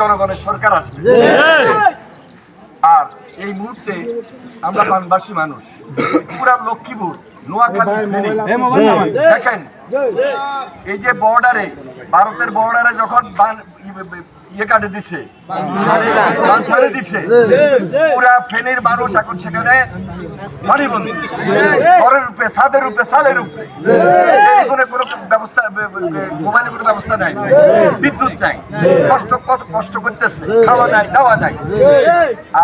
জনগণের সরকার আসবে। আর এই মুহূর্তে আমরা বানবাসী মানুষ পুরা লক্ষ্মীপুর নোয়াখালী দেখেন এই যে বর্ডারে ভারতের বর্ডারে যখন ইয়ে কাটে দিছে ছাড়ে দিছে পুরা ফেনীর মানুষ এখন সেখানে ঘরের রূপে ছাদের রূপে সালের রূপে। ব্যবস্থা মোবাইলের কোনো ব্যবস্থা নাই। বিদ্যুৎ নাই। কষ্ট কত কষ্ট করতেছে। খাওয়া নাই দাওয়া নাই।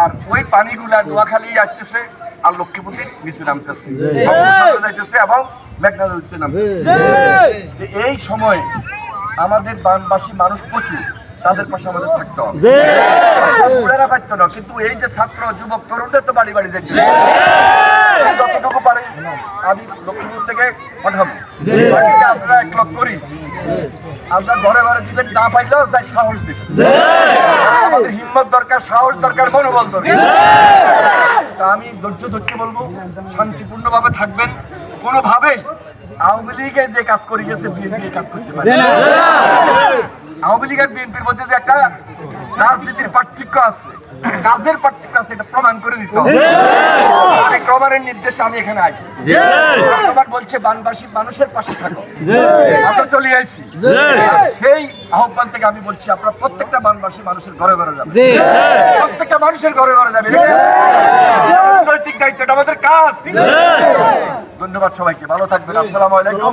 আর ওই পানিগুলা নোয়াখালী আসতেছে আর লক্ষ্মীপতি নিচে নামতেছে। যাইতেছে এবং মেঘনা নদীতে নামতেছে। এই সময়ে আমাদের বানবাসী মানুষ প্রচুর। তাদের পাশে আমাদের থাকতে হবে। পারতো না কিন্তু এই যে ছাত্র যুবক তরুণদের তো বাড়ি বাড়ি যেতে আমি লক্ষ্মীপুর থেকে পাঠাবো। আপনারা এক লক্ষ করি। আমরা ঘরে ঘরে দিবেন না পাইলেও যাই সাহস দিবেন। আমাদের হিম্মত দরকার সাহস দরকার মনোবল দরকার। তা আমি ধৈর্য ধরতে বলব শান্তিপূর্ণ ভাবে থাকবেন। কোনোভাবেই আওয়ামী লীগে যে কাজ করে গেছে বিএনপি কাজ করতে পারে। আওয়ামী লীগের বিএনপির মধ্যে যে একটা রাজনীতির পার্থক্য আছে কাজের পার্থক্য আছে এটা প্রমাণ করে দিতে হবে। এই নির্দেশে আমি এখানে আইছি। প্রমাণ বলছে বানবাসী মানুষের পাশে থাকো। আমরা চলে আইছি। সেই আহ্বান থেকে আমি বলছি আপনারা প্রত্যেকটা বানবাসী মানুষের ঘরে ঘরে যাবে প্রত্যেকটা মানুষের ঘরে ঘরে যাবে নৈতিক দায়িত্বটা আমাদের কাজ। ধন্যবাদ সবাইকে। ভালো থাকবেন। আসসালামু আলাইকুম।